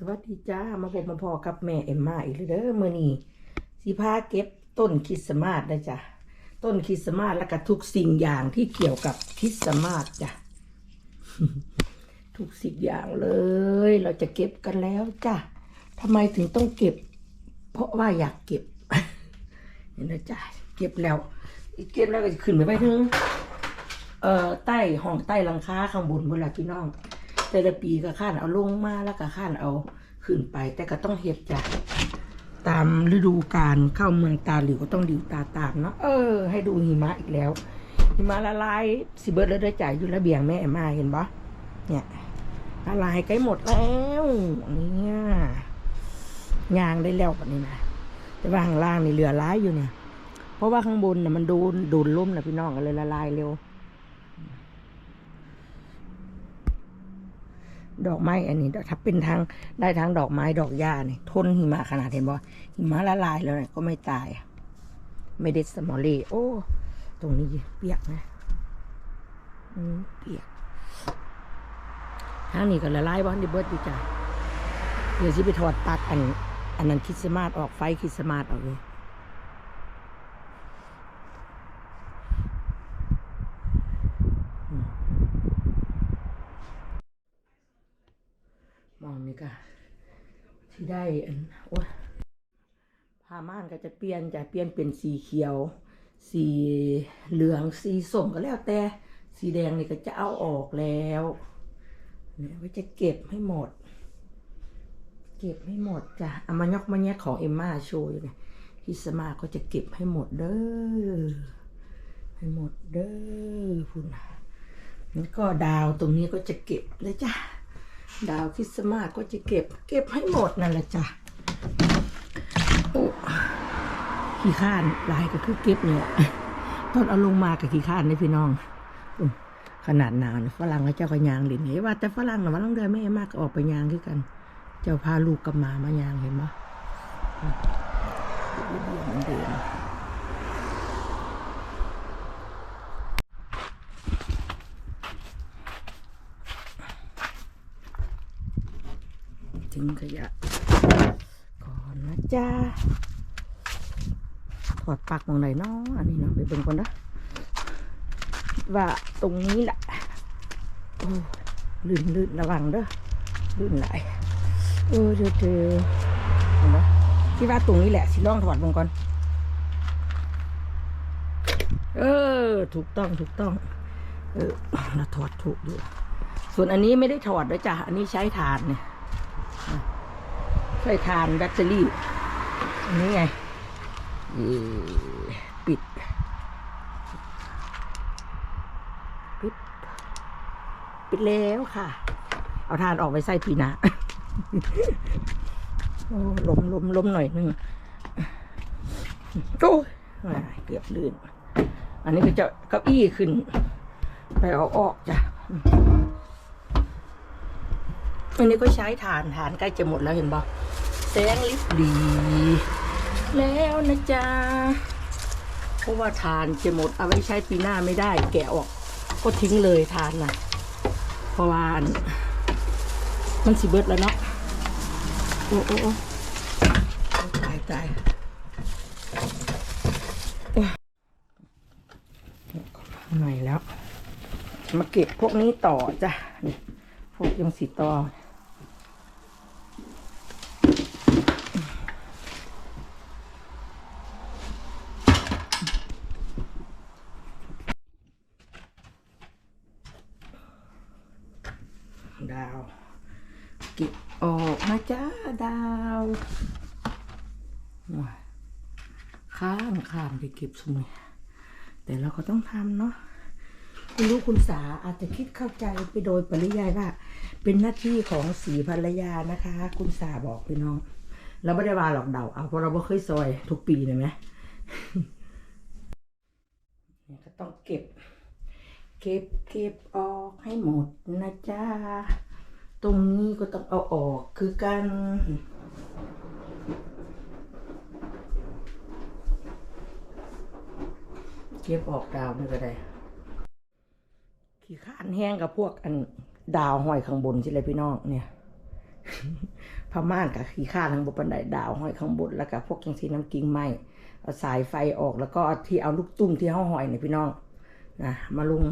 สวัสดีจ้า มาพบมาพอกับแม่เอ็มมาอีกแล้วเด้อมื้อนี้สิพาเก็บต้นคริสต์มาสนะจ้ะต้นคริสต์มาสแล้วก็ทุกสิ่งอย่างที่เกี่ยวกับคริสต์มาสจ้ะทุกสิ่งอย่างเลย เราจะเก็บกันแล้วจ้ะทำไมถึงต้องเก็บ เพราะว่าอยากเก็บเห็นไหมจ้ะเก็บแล้วเก็บแล้วก็จะขึ้นไปไว้ถึงเอ่อใต้ห้องใต้หลังคาข้างบนบนละพี่น้อง แต่ละปีก็ข้านเอาลงมาแล้วก็ข้านเอาขึ้นไป แต่ก็ต้องเฮ็ดจ้ะตามฤดูกาลเข้าเมืองตาหลิวก็ต้องดิวตาตามเนาะเออ ให้ดูหิมะอีกแล้ว หิมะละลายสิเบิร์ดแล้วได้จ่ายอยู่ระเบียงแม่แมมาเห็นปะเนี่ยละลายใกล้หมดแล้วเนี่ยยางได้แล้วแบบนี้นะแต่ว่าข้างล่างนี่เหลือร้ายอยู่เนี่ย เพราะว่าข้างบนน่ะมันโดนโดนล่มนะพี่น้องก็เลยละลายเร็ว ดอกไม้อันนี้ถ้าเป็นทางได้ทางดอกไม้ดอกหญ้าเนี่ยทนหิมะขนาดเห็นบ่หิมะละลายแล้วเนี่ยก็ไม่ตายไม่ได้สมอลเลโอ้ ตรงนี้เปียกนะอืมเปียกทางนี้ก็ละลายบ้านดิเบิร์ดดีจ้ะเดี๋ยวสิไปถอดปลั๊กอันอันนั้นคิดสมาสออกไฟคิดสมาสออกเลย มองนี่ก็ ที่ได้อันโอ้ยผ้าม่านก็จะเปลี่ยนจะเปลี่ยนเป็นสีเขียว สีเหลืองสีส้มก็แล้วแต่สีแดงนี่ก็จะเอาออกแล้วเนี่ยไว้จะเก็บให้หมด เก็บให้หมดจ้ะเอามายกมาแยกของเอมมาโชว์อยู่เนี่ยพิสมาก็จะเก็บให้หมดเด้อให้หมดเด้อพุ่นน่ะแล้วก็ดาวตรงนี้ก็จะเก็บเลยจ้ะ ดาวคริสต์มาสก็จะเก็บ เก็บให้หมดนั่นแหละจ้ะโอ้ขี้ข้านลายก็คือเก็บเนี่ยตอนเอาลงมากับขี้ข้านนี่พี่น้องขนาดหนาวฝรั่งก็เจ้าก็ยางหรียญเห็นว่าแต่ฝรั่งน่ะมันต้องเดินไม่มากก็ออกไปยางคือกัน เจ้าพาลูกกับหมามายางเห็นปะระเบียงเหมือนเดิม ทิ้งขยะ ก่อนนะจ้าถอดปลักตรงไหนเนาะอันนี้เนาะไปเบิ่งก่อนนะว่าตรงนี้แหละโอ้ลื่นลื่นระวังเด้อลื่นไหลเออเจอเจอเห็นปะคิดว่าตรงนี้แหละสิลองถอดเบิ่งก่อนเออ ถูกต้องถูกต้อง เออเราถอดถูกอยู่ส่วนอันนี้ไม่ได้ถอดด้วยจ้ะอันนี้ใช้ถานเนี่ย ใช้ถ่านแบตเตอรี่ อันนี้ไงปิดปิด ปิดแล้วค่ะ เอาถ่านออกไปใส่ปีนาโอ้ลมล้มล้มหน่อยนึงโอ้ยเกือบลื่น อันนี้ก็จะเก้าอี้ขึ้น ไปเอาออกจ้ะอันนี้ก็ใช้ฐานฐานใกล้จะหมดแล้วเห็นบ่ แสงลิบดี แล้วนะจ๊ะเพราะว่าฐานจะหมดเอาไว้ใช้ปีหน้าไม่ได้ แกะออกก็ทิ้งเลยฐานนะเพราะว่ามันสิเบิดแล้วเนาะโอ้โอ้โอ้ตายตายโอ้ยหน่อยแล้ว มาเก็บพวกนี้ต่อจ้ะพวกยังสีต่อ ดาว เก็บออกมาจ้าดาวว้าย ข้ามข้ามไปเก็บสมุยแต่เราก็ต้องทำเนาะคุณรู้คุณสาอาจจะคิดเข้าใจไปโดยปริยายว่า เป็นหน้าที่ของสีภรรยานะคะ คุณสาบอกพี่น้องเราไม่ได้ว่าหลอกเดาเอาเพราะเราไม่เคยซอยทุกปีเลยไหมก็ต้องเก็บ เก็บเก็บออกให้หมดนะจ๊ะตรงนี้ก็ต้องเอาออกคือกัน ก็บออกดาวนี่ก็ได้ ขี้ข้านแห้งกับพวกอันดาวห้อยข้างบนใช่เลยพี่น้องเนี่ยพม่านกับขี้ข้าทั้งบนบันไดดาวห้อยข้างบนแล้วก็พวกจังสีน้ำกิ่งไม้เอาสายไฟออกแล้วก็ที่เอาลูกตุ้มที่ห้าหอยเนี่ยพี่น้องนะมาลุง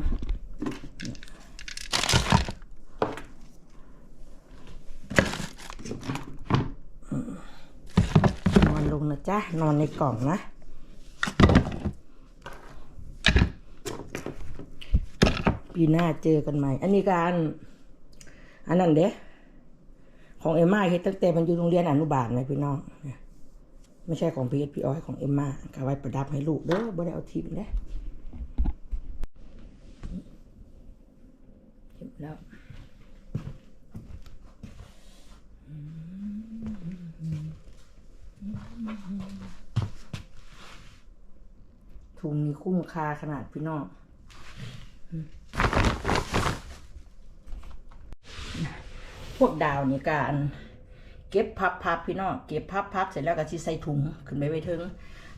นอนลงนะจ๊ะนอนในกล่องนะ ปีหน้าเจอกันใหม่ อันนี้การอันนั้นเด้ของเอ็มม่าเฮ็ดตั้งแต่มันอยู่โรงเรียนอนุบาลนะพี่น้องเนี่ยไม่ใช่ของพีเอสพีออยของเอ็มม่าก็ไว้ประดับให้ลูกเด้อบ่ได้เอาทิมเด้เก็บแล้วถุงนี้คุ้มค่าขนาดพี่น้อง พวกดาวนี่การเก็บพับพับพี่น้องเก็บพับพับเสร็จแล้วก็สิใส่ถุงขึ้นไปไว้ถึง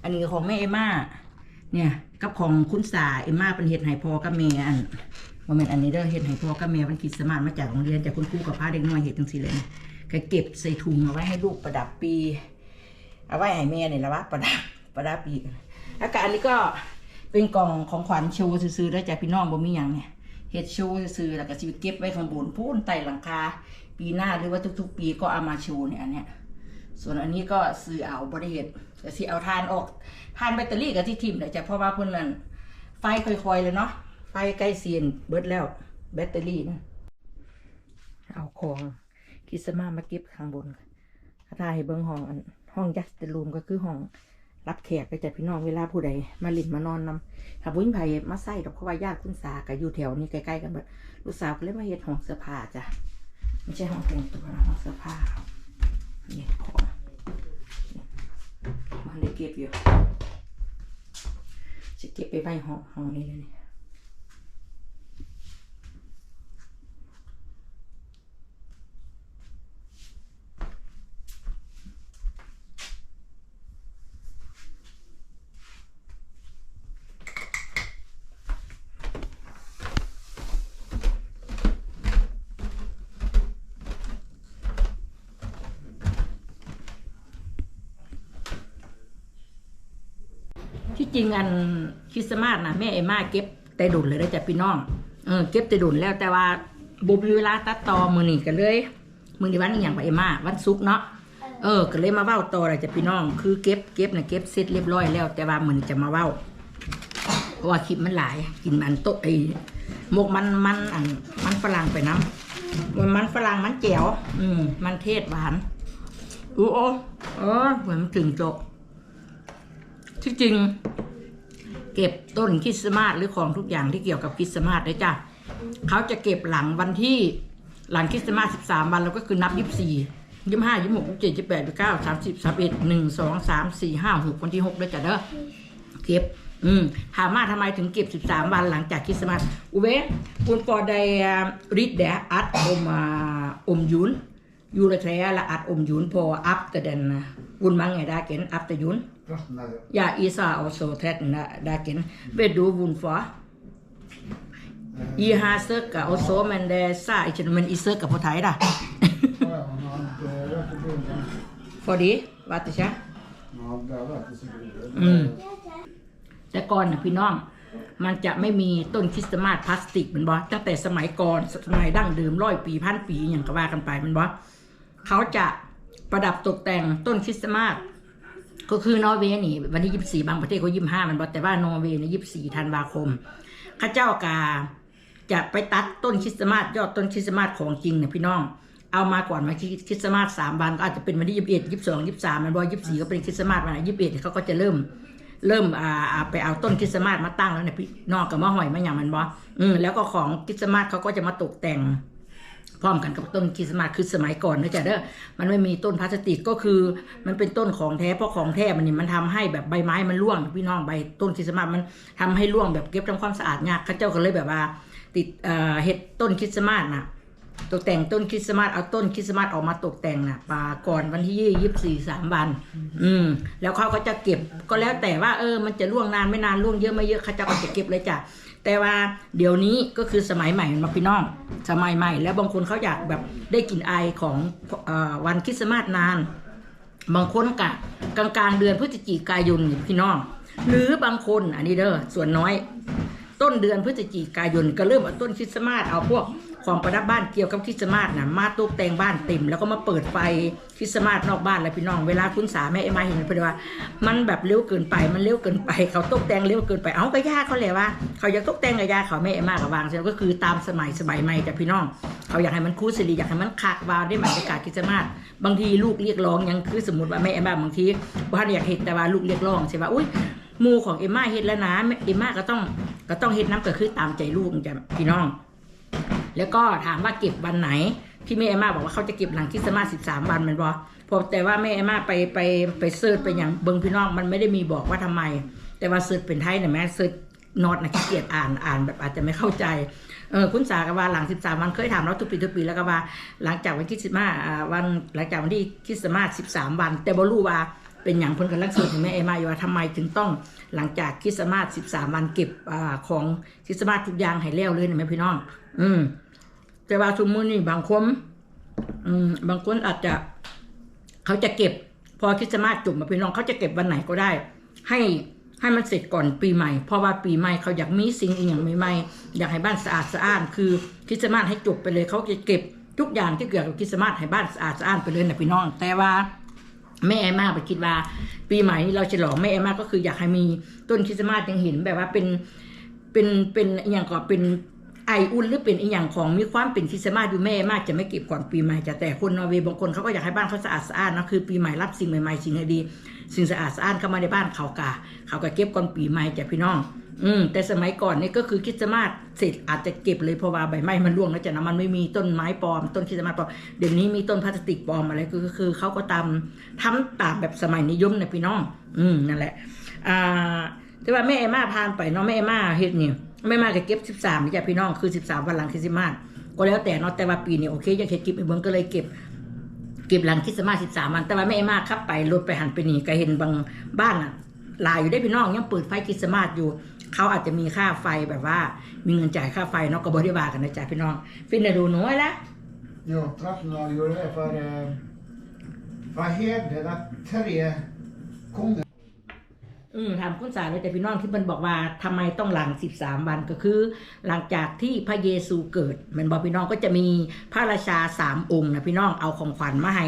อันนี้ของแม่เอม่าเนี่ยกับของคุณสาเอม่าเป็นเห็ดไห้พอกับแม่อันว่าแม่นอันนี้เด้อเห็ดไห้พอกับแม่มันคิดสมานมาจากโรงเรียนจากคุณครูกับพาเด็กน้อยเห็ดจังซี่เลยก็เก็บใส่ถุงเอาไว้ให้ลูกประดับปี เอาไว้ให้แม่นี่ยละวะประดับประดับปีแล้วก็อันนี้ก็เป็นกล่องของขวัญโชว์ซื้อได้จากพี่น้องบ่มีหยังเนี่ยเฮ็ดโชว์ซื้อแล้วก็สิไปเก็บไว้ข้างบนพูนใต้หลังคา ปีหน้าหรือว่าทุก ๆ ปีก็เอามาโชว์เนี่ยอันเนี้ยส่วนอันนี้ก็ซื้อเอาบริเหตุก็สิเอาทานออกทานแบตเตอรี่กับที่ทิมเลยจ้ะเพราะว่าเพิ่นนั่นไฟค่อยๆเลยเนาะไฟใกล้เสียนเบิดแล้ว แบตเตอรี่นะเอาของคริสต์มาสมาเก็บข้างบนถ้าทายให้เบิ่งห้องห้องยัสต์รูมก็คือห้องรับแขกก็จะพี่น้องเวลาผู้ใดมาหลินมานอนนำถ้าบุ้ญไผ่มาใส่ดอกเพราะว่าญาติคุณสาก็อยู่แถวนี้ใกล้ๆกันเบิดลูกสาวก็เลยมาเฮ็ดห้องเสื้อผ้าจ้ะ ไม่ใช่ห้องแต่งตัวนะห้องเสื้อผ้าเนี่ของมันได้เก็บอยู่จะเก็บไปไว้ห้องห้องนี้เลยนี่ ที่จริงอันคริสต์มาสนะแม่เอมาเก็บแต่ดุนเลยได้จ้ะพี่น้องเออเก็บแต่ดุนแล้วแต่ว่าบุมีเวลาตัดต่อมือนี่กันเลยมือในวันนี้อย่างไปเอมาวันศุกร์เนาะเออก็เลยมาเว้าต่อเลยจ้ะพี่น้อง คือเก็บเก็บนะเก็บเสร็จเรียบร้อยแล้ว แต่ว่ามือนี้จะมาเว้าเพราะว่าคลิปมันหลาย กินมันโตะไอ้หมกมันมันอันมันฝรั่งไปน้ำมันฝรั่งมันแจ๋วอืมมันเทศหวานอู้โอ้เออเหมือนถึงโจ ที่จริง เก็บต้นคริสต์มาสหรือของทุกอย่างที่เกี่ยวกับคริสต์มาสเลยจ้ะเขาจะเก็บหลังวันที่หลังคริสต์มาสสิบสามวันเราก็คือนับยี่สิบสี่ยี่ห้ายี่หกยี่เจ็ดยี่แปดยี่เก้าสามสิบสามเอ็ดหนึ่งสองสามสี่ห้าหกวันที่หกด้วยจ้ะเด้อเก็บ อืมถามว่าทำไมถึงเก็บ13วันหลังจากคริสต์มาสอุเวคุณปอได้ริดเดอัดอมอ่าอมยุนยูระแทละอัดอมยุนพออัพแต่เดนวุนมังไงได้เกนอัพแต่ยุน Kostnader. อย่าอีสาเอาโซแทดนะได้เกนเวดูวุนฟออีฮาเซกกับเอาโซมันเดซ่าอีชนมันอีเซกกับพอไทยด่ะ Ja, han har inte varit i början. พอดีว่าติชะ Ja, det har varit i Sigrid. อืมแต่ก่อนนะพี่น้อง มันจะไม่มีต้นคริสต์มาสพลาสติกแมันบอตั้งแต่สมัยก่อนสมัยดั้งเดิมร้อยปีพันปีอย่างก็ว่ากันไปแมันบอเขาจะประดับตกแต่งต้นคริสต์มาส ก็คือนอร์เวย์นี่ วันที่ยี่สี่บางประเทศเขายี่ห้ามันบอแต่ว่านอร์เวย์นี่ยี่สี่ธันวาคมข้าเจ้ากาจะไปตัดต้นคริสต์มาสยอดต้นคริสต์มาสของจริงเนี่ยพี่น้องเอามาก่อนวันคริสต์มาสสามวันก็อาจจะเป็นวันที่ยี่สิบเอ็ดยี่สิบสองยี่สิบสามมันบอยี่สิบสี่ก็เป็นคริสต์มาสวันยี่สิบเอ็ดเขาก็จะเริ่มเริ่มอ่าไปเอาต้นคริสต์มาสมาตั้งแล้วเนี่ยพี่นอกกับมะหอยมะอย่างมันบออืมแล้วก็ของคริสต์มาสเขาก็จะมาตกแต่ง พร้อมกันกับต้นคริสต์มาสคือสมัยก่อนนะจ๊ะเด้อมันไม่มีต้นพลาสติกก็คือ มันเป็นต้นของแท้เพราะของแท้มันนี่มันทำให้แบบใบไม้มันร่วงพี่น้องใบต้นคริสต์มาสมันทำให้ร่วงแบบเก็บทำความสะอาดยากข้าเจ้าก็เลยแบบว่า ติดเอ่อเห็ดต้นคริสต์มาสน่ะตกแต่งต้นคริสต์มาสเอาต้นคริสต์มาสออกมาตกแต่งน่ะปาก่อนวันที่ยี่สิบสี่สามวัน อืม แล้วเขาก็จะเก็บก็แล้วแต่ว่าเออมันจะล่วงนานไม่นานล่วงเยอะไม่เยอะเขาจะก็จะเก็บเลยจ้ะ แต่ว่าเดี๋ยวนี้ก็คือสมัยใหม่มาพี่น้อง สมัยใหม่ แล้วบางคนเขาอยากแบบได้กลิ่นไอายของอวันคริสต์มาสนาน บางคนกะกลางกลางเดือนพฤศจิกายนพี่น้อง หรือบางคนอันนี้เด้อส่วนน้อย ต้นเดือนพฤศจิกายนก็เริ่มเอาต้นคริสต์มาสเอาพวก ของประดับบ้านเกี่ยวกับคริสต์มาสนะมาตกแต่งบ้านเต็ม แล้วก็มาเปิดไฟคริสต์มาสนอกบ้านแล้วพี่น้องเวลาคุณสาแม่เอ็มมาเห็นเพอดีว่า มันแบบเร็วเกินไปมันเร็วเกินไป เขาตกแต่งเร็วเกินไปเอาก็ยากเขาเลยว่า เขาอยากตกแต่งกับยาเขาแม่เอ็มมากับวางเสร็จก็คือตามสมัยสมัยใหม่แต่พี่น้องเขาอยากให้มันคู่สิริอยากให้มันคักวาวได้บรรยากาศคริสต์มาสบางทีลูกเรียกร้องยังคือสมมติว่าแม่เอ็มมาบางทีบ้านอยากเห็นแต่ว่าลูกเรียกร้องใช่ป่ะอุ้ยมูของเอ็มม่าเฮ็ดแล้วนะเอมม่าก็ต้องก็ต้องเฮ็ดน้ำก็คือตามใจลูกจ้ะพี่น้อง แล้วก็ถามว่าเก็บวันไหน ที่แม่เอม่าบอกว่าเขาจะเก็บหลังคริสต์มาส13วันมันบอพอแต่ว่าแม่เอม่าไปไปไปเสิร์ชไปอย่างเบิงพี่น้องมันไม่ได้มีบอกว่าทำไม แต่ว่าเสิร์ชเป็นไทยเนี่ยแม่เสิร์ชนอตนะขี้เกียจอ่านอ่านแบบอาจจะไม่เข้าใจเออคุณสากว่าหลัง 13 วันเคยถามเราทุกปีทุกปีแล้วก็ว่าหลังจากวันคริสต์มาสวันหลังจากวันที่คริสต์มาส13 วัน แต่บ่รู้ว่า เป็นอย่างเพิ่นกำลังสวดถึงแม่เอมาอยู่ว่าทำไมถึงต้องหลังจากคริสต์มาส13 วันเก็บอ่าของคริสต์มาสทุกอย่างให้แล้วเลยนะแม่พี่น้อง อืม แต่ว่าทุกมื้อนี่บางคนอืมบางคนอาจจะ เขาจะเก็บ พอคริสต์มาสจบมาพี่น้องเขาจะเก็บวันไหนก็ได้ ให้ให้มันเสร็จก่อนปีใหม่ เพราะว่าปีใหม่เขาอยากมีสิ่งอีกอย่างใหม่ๆอยากให้บ้านสะอาดสะอ้าน คือคริสต์มาสให้จบไปเลยเขาจะเก็บทุกอย่างที่เกี่ยวกับคริสต์มาสให้บ้านสะอาดสะอ้านไปเลยนะพี่น้อง แต่ว่า แม่แอมาไปคิดว่า ปีใหม่นี้เราฉลองแม่แอมาก็คืออยากให้มีต้นคริสต์มาสยังเห็นแบบว่าเป็นเป็นเป็นอย่างก็เป็น ไออุ่นหรือเป็นอีหยังของมีความเป็นคริสต์มาสอยู่แม่มมาจะไม่เก็บก่อนปีใหม่จะแต่คนนอร์เวย์บางคนเขาก็อยากให้บ้านเขาสะอาดสะอ้านนะคือปีใหม่รับสิ่งใหม่ๆสิ่งดีๆสิ่งสะอาดสะอ้านเข้ามาในบ้านเขากะเขาก็เก็บก่อนปีใหม่จ้ะพี่น้อง อืมแต่สมัยก่อนนี่ก็คือคริสต์มาสเสร็จอาจจะเก็บเลยเพราะว่าใบไม้มันร่วงแล้วจ้ะนะมันไม่มีต้นไม้ปลอมต้นคริสต์มาสปลอมเดี๋ยวนี้มีต้นพลาสติกปลอมอะไรก็คือเขาก็ตามทำตามแบบสมัยนิยมนะพี่น้อง อืมนั่นแหละ อ่าแต่ว่าแม่เอม่าพานไปเนาะแม่เอม่าเฮ็ดนี่ย แม่มาก็เก็บสิบสามนี่จ้ะพี่น้องคือสิบสามวันหลังคริสต์มาสก็แล้วแต่เนาะแต่ว่าปีนี้โอเคอยากเฮ็ดคลิปอีกเบิ่งก็เลยเก็บเก็บหลังคริสต์มาส13วัน แต่ว่าแม่เอม่าขับไปรถไปหันไปนี่ก็เห็นบางบ้านอะลายอยู่ได้พี่น้องยังเปิดไฟคริสต์มาสอยู่เขาอาจจะมีค่าไฟแบบว่า มีเงินจ่ายค่าไฟเนาะก็บริวากันนะจ๊ะพี่น้องฟินได้ดูหนูไว้ละ Jo, 13 år gjorde det for eh, for å hedre den tredje kongen. อืมถามคุณสารเลยแต่พี่น้องที่มันบอกว่าทำไมต้องหลัง13วันก็คือ หลังจากที่พระเยซูเกิดมือนบอกพี่น้องก็จะมีพระราชาสามองค์นะพี่น้องเอาของขวัญมาให้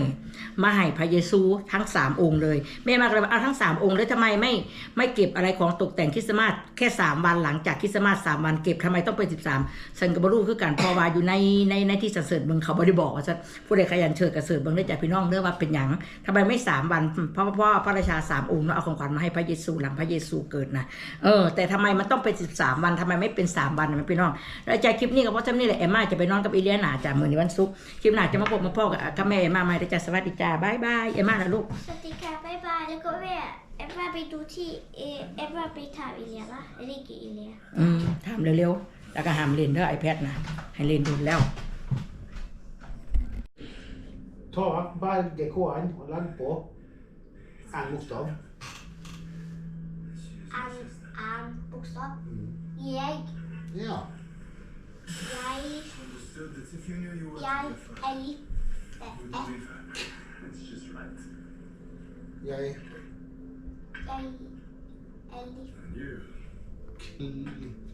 มาให้พระเยซูทั้งสามองค์เลยแม่มากเลยว่าเอาทั้งสามองค์แล้วทำไมไม่ไม่เก็บอะไรของตกแต่งคริสต์มาสแค่สามวันหลังจากคริสต์มาสสามวันเก็บทำไมต้องเป็น13ฉันกบรูคือกันเพอวาอยู่ในในในที่สันเสริญเมืองเขาบริบอกว่าจะผู้ใดขยันเชิดกระเสริญเมืองได้จากพี่น้องเรื่องว่าเป็นหยังทำไมไม่สามวันเพราะเพราะพระราชาสามองค์เนาะเอาของขวัญมาให้พระเยซูหลังพระเยซูเกิดนะเออแต่ทำไมมันต้องเป็น13วันทำไมไม่เป็น3วันนะพี่น้องแล้วจากคลิปนี้ก็เพราะทำนี่แหละเอมมาจะไปนอนกับอีเลียนาจ้ะมื้อนี้วันศุกร์คลิปหน้าจะมาพบมาพ่อกับกับแม่เอมมาใหม่เด้อจ้ะสวัสดีจ้าบ๊ายบายเอมมานะลูกสวัสดีค่ะบ๊ายบายแล้วก็แม่แอฟว่าไปดูที่เอแอฟว่าไปถามอิเลียละเรียกกี่อิเลียอืมถามเร็วๆแล้วก็ห้ามเล่นเด้อไอแพดนะให้เล่นดูแล้ว Ta bare DK-en og legg på en bokstav. อันอั นบุกซอบเยก Ja. ยาย Understood that if you knew you were ยายเอลิเอ would เอ believe her. It's just right. Jeg ยายเอลิ And you, kli-